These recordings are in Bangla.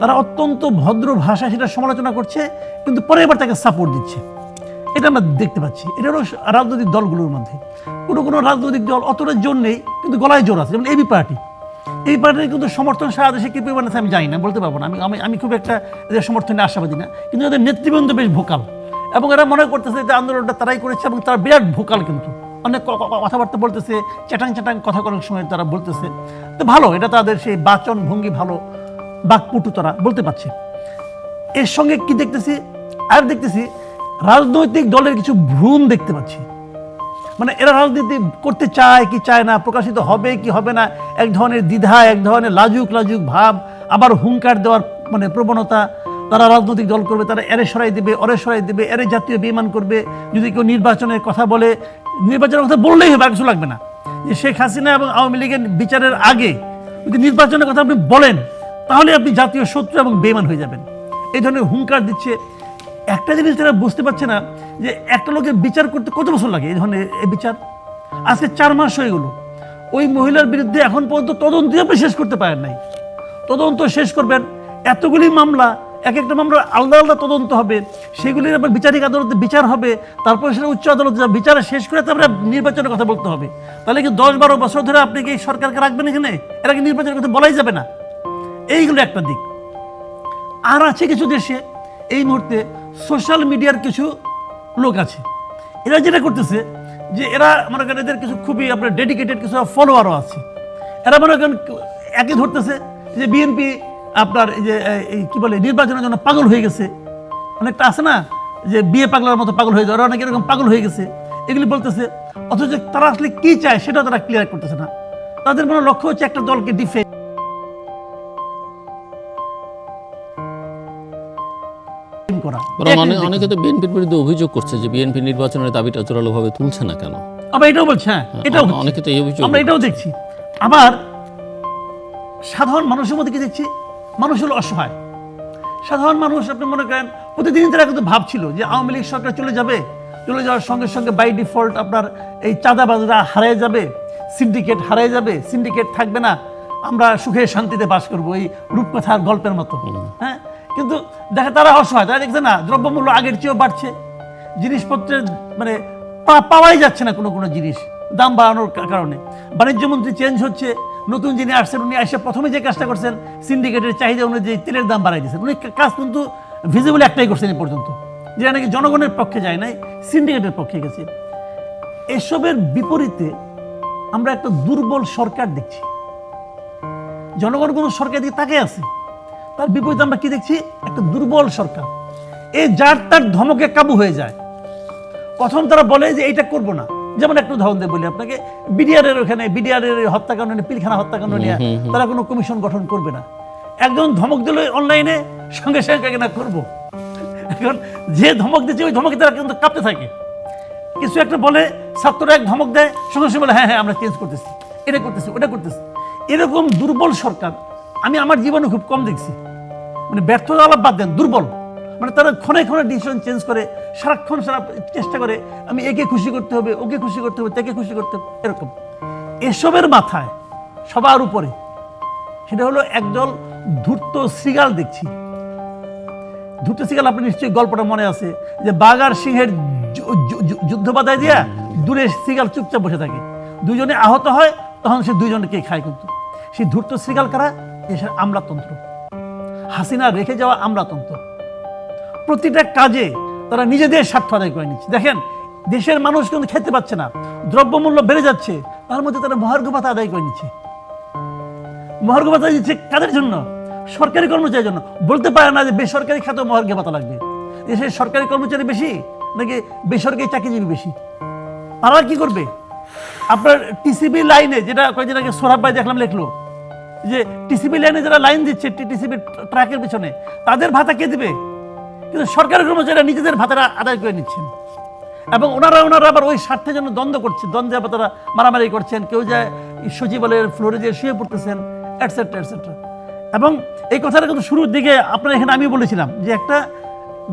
তারা অত্যন্ত ভদ্র ভাষায় সেটা সমালোচনা করছে, কিন্তু পরে এবার তাকে সাপোর্ট দিচ্ছে। এটা আমরা দেখতে পাচ্ছি। এটা হলো রাজনৈতিক দলগুলোর মধ্যে। কোনো কোনো রাজনৈতিক দল অতটা জোর নেই, কিন্তু গলায় জোর আছে। যেমন এবি পার্টি এই পার্টির কিন্তু সমর্থন সারা দেশে কি পরিমাণে আমি জানি না, বলতে পারব না। আমি আমি আমি খুব একটা এদের সমর্থনে আশাবাদী না। কিন্তু এদের নেতৃবৃন্দ বেশ ভোকাল। এবং এরা মনে করতেছে যে আন্দোলনটা তারাই করেছে এবং তারা বিরাট ভোকাল কিন্তু। অনেক কথাবার্তা বলতেছে চ্যাটাং চ্যাটাং কথা অনেক সময় তারা বলতেছে। তো ভালো, এটা তাদের সেই বাচন ভঙ্গি ভালো। বাকপটু তারা, বলতে পারছে। এর সঙ্গে কি দেখতেছি? আর দেখতেছি, রাজনৈতিক দলের কিছু ভ্রূণ দেখতে পাচ্ছি। মানে এরা রাজনীতি করতে চায় কি চায় না, প্রকাশিত হবে কি হবে না, এক ধরনের দ্বিধা, এক ধরনের লাজুক লাজুক ভাব, আবার হুঙ্কার দেওয়ার মানে প্রবণতা, তারা রাজনৈতিক দল করবে, তারা এরে সরাই দেবে অরে সরাই দেবে, এরে জাতীয় বিমান করবে, যদি কেউ নির্বাচনের কথা বলে, নির্বাচনের কথা বললেই হবে, আর কিছু লাগবে না। যে শেখ হাসিনা এবং আওয়ামী লীগের বিচারের আগে যদি নির্বাচনের কথা আপনি বলেন তাহলে আপনি জাতীয় শত্রু এবং বেমান হয়ে যাবেন। এই ধরনের হুঙ্কার দিচ্ছে। একটা জিনিস তারা বুঝতে পারছে না যে একটা লোকের বিচার করতে কত বছর লাগে এই ধরনের এই বিচার? আজকে চার মাস হয়ে গেল। ওই মহিলার বিরুদ্ধে এখন পর্যন্ত তদন্তই আপনি শেষ করতে পারেন নাই। তদন্ত শেষ করবেন। এতগুলি মামলা এক একটা মামলা আলাদা আলাদা তদন্ত হবে। সেগুলির আবার বিচারিক আদালতে বিচার হবে। তারপরে সেটা উচ্চ আদালতে বিচার শেষ করে তারপরে নির্বাচনের কথা বলতে হবে। তাহলে কি দশ বারো বছর ধরে আপনি কি সরকারকে রাখবেন এখানে? এরা কি নির্বাচনের কথা বলাই যাবে না? এইগুলো একটা দিক। আর আছে কিছু দেশে এই মুহূর্তে সোশ্যাল মিডিয়ার কিছু লোক আছে। এরা যেটা করতেছে যে এরা মনে করেন এদের কিছু খুবই আপনার ডেডিকেটেড কিছু ফলোয়ারও আছে। এরা মনে করেন একই ধরতেছে যে বিএনপি আপনার যে কি বলে, নির্বাচনের জন্য পাগল হয়ে গেছে। অনেকটা আছে না? যে বিয়ে পাগলার মতো পাগল হয়ে যায়। ওরা অনেক এরকম পাগল হয়ে গেছে। এগুলি বলতেছে, অথচ তারা আসলে কি চায় সেটা তারা ক্লিয়ার করতেছে না। তাদের মনে লক্ষ্য হচ্ছে একটা দলকে ডিফে করা। অনেক তো বিএনপির বিরুদ্ধে অভিযোগ করছে যে বিএনপি নির্বাচনের দাবিটা জোরালোভাবে তুলছে না কেন? আবার এটাও বলছে হ্যাঁ এটাও অনেকে তো এই অভিযোগ আমরা এটাও দেখছি। আবার সাধারণ মানুষের মধ্যে কি দেখছি? মানুষ হলো অসহায়। সাধারণ মানুষ আপনি মনে করেন প্রতিদিন তারা কিন্তু ভাবছিল যে আওয়ামী লীগ সরকার চলে যাবে চলে যাওয়ার সঙ্গে সঙ্গে বাই ডিফল্ট আপনার এই চাঁদাবাজরা হারিয়ে যাবে সিন্ডিকেট হারিয়ে যাবে সিন্ডিকেট থাকবে না আমরা সুখে শান্তিতে বাস করব এই রূপকথার গল্পের মতো। হ্যাঁ? কিন্তু দেখে তারা অসহায় তারা দেখছে না, দ্রব্যমূল্য আগের চেয়েও বাড়ছে। জিনিসপত্রের মানে পাওয়াই যাচ্ছে না কোনো কোনো জিনিস, দাম বাড়ানোর কারণে। বাণিজ্য মন্ত্রী চেঞ্জ হচ্ছে, নতুন যিনি আসছেন, উনি এসে প্রথমে যে কাজটা করছেন, সিন্ডিকেটের চাহিদা অনুযায়ী তেলের দাম বাড়াই দিয়েছেন। উনি কাজ কিন্তু ভিজিবল একটাই করছেন এই পর্যন্ত, যেটা নাকি জনগণের পক্ষে যায় নাই, সিন্ডিকেটের পক্ষে গেছে। এসবের বিপরীতে আমরা একটা দুর্বল সরকার দেখছি। জনগণ কোনো সরকার দিকে তাকে আছে? তার বিপরীতে আমরা কি দেখছি? একটা দুর্বল সরকার। এই যার তার ধমকে কাবু হয়ে যায়। প্রথম তারা বলে যে এইটা করব না। যেমন একটু উদাহরণ দিয়ে বলি আপনাকে বিডিআরের ওখানে বিডিআরের হত্যাকাণ্ড নিয়ে পিলখানা হত্যাকাণ্ড নিয়ে তারা কোনো কমিশন গঠন করবে না। একজন ধমক দিল অনলাইনে সঙ্গে সঙ্গে না করব। এখন যে ধমক দিচ্ছে ওই ধমকে তারা কিন্তু কাঁপতে থাকে। কিছু একটা বলে ছাত্ররা এক ধমক দেয় সঙ্গে সঙ্গে বলে হ্যাঁ হ্যাঁ আমরা চেঞ্জ করতেছি। এটা করতেছি ওটা করতেছি। এরকম দুর্বল সরকার আমি আমার জীবনে খুব কম দেখছি। মানে ব্যর্থতা আলাপ বাদ দেন, দুর্বল। মানে তারা ক্ষণে ক্ষণে ডিসিশন চেঞ্জ করে, সারাক্ষণ সারা চেষ্টা করে, আমি একে খুশি করতে হবে, ওকে খুশি করতে হবে, তাকে খুশি করতে হবে, এরকম। এসবের মাথায়, সবার উপরে, সেটা হলো একদল ধূর্ত শ্রীগাল দেখছি। ধূর্ত শ্রীগাল আপনি নিশ্চয়ই গল্পটা মনে আছে, যে বাঘ আর সিংহের যুদ্ধ বাধায় দিয়া দূরে শ্রীগাল চুপচাপ বসে থাকে। দুজনে আহত হয়, তখন সে দুজনকে খায় কিন্তু। সেই ধূর্ত শ্রীগাল কারা? দেশের আমলাতন্ত্র। হাসিনা রেখে যাওয়া আমলাতন্ত্র। প্রতিটা কাজে তারা নিজেদের স্বার্থ আদায় করে নিচ্ছে। দেখেন, দেশের মানুষ কিন্তু খেতে পাচ্ছে না। দ্রব্যমূল্য বেড়ে যাচ্ছে। তার মধ্যে তারা মহার্ঘ ভাতা আদায় করে নিচ্ছে। মহার্ঘ ভাতা দিচ্ছে কাদের জন্য? সরকারি কর্মচারীর জন্য। বলতে পারে না যে বেসরকারি খাতে মহার্ঘ ভাতা লাগবে। দেশের সরকারি কর্মচারী বেশি নাকি বেসরকারি চাকরিজীবী বেশি? তারা কি করবে? আপনার টিসিবি লাইনে যেটা কয়েকদিন আগে সোহাব ভাই দেখলাম লিখলো যে টিসিবি লাইনে যারা লাইন দিচ্ছে টিসিবি ট্রাকের পিছনে, তাদের ভাতা কে দিবে? কিন্তু সরকারি কর্মচারীরা নিজেদের ভাতাটা আদায় করে নিচ্ছেন। এবং ওনারা ওনারা আবার ওই স্বার্থের জন্য দ্বন্দ্ব করছে, দ্বন্দ্বে আবার তারা মারামারি করছেন, কেউ যায় সচিবালয়ের ফ্লোরে যে শুয়ে পড়তেছেন এটসেট্রা এটসেট্রা এবং এই কথাটা কিন্তু শুরুর দিকে আপনার এখানে আমি বলেছিলাম যে একটা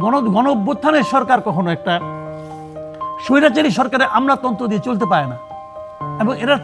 গণ গণ অভ্যুত্থানের সরকার কখনো একটা স্বৈরাচারী সরকারের আমলাতন্ত্র দিয়ে চলতে পারে না। এবং এরা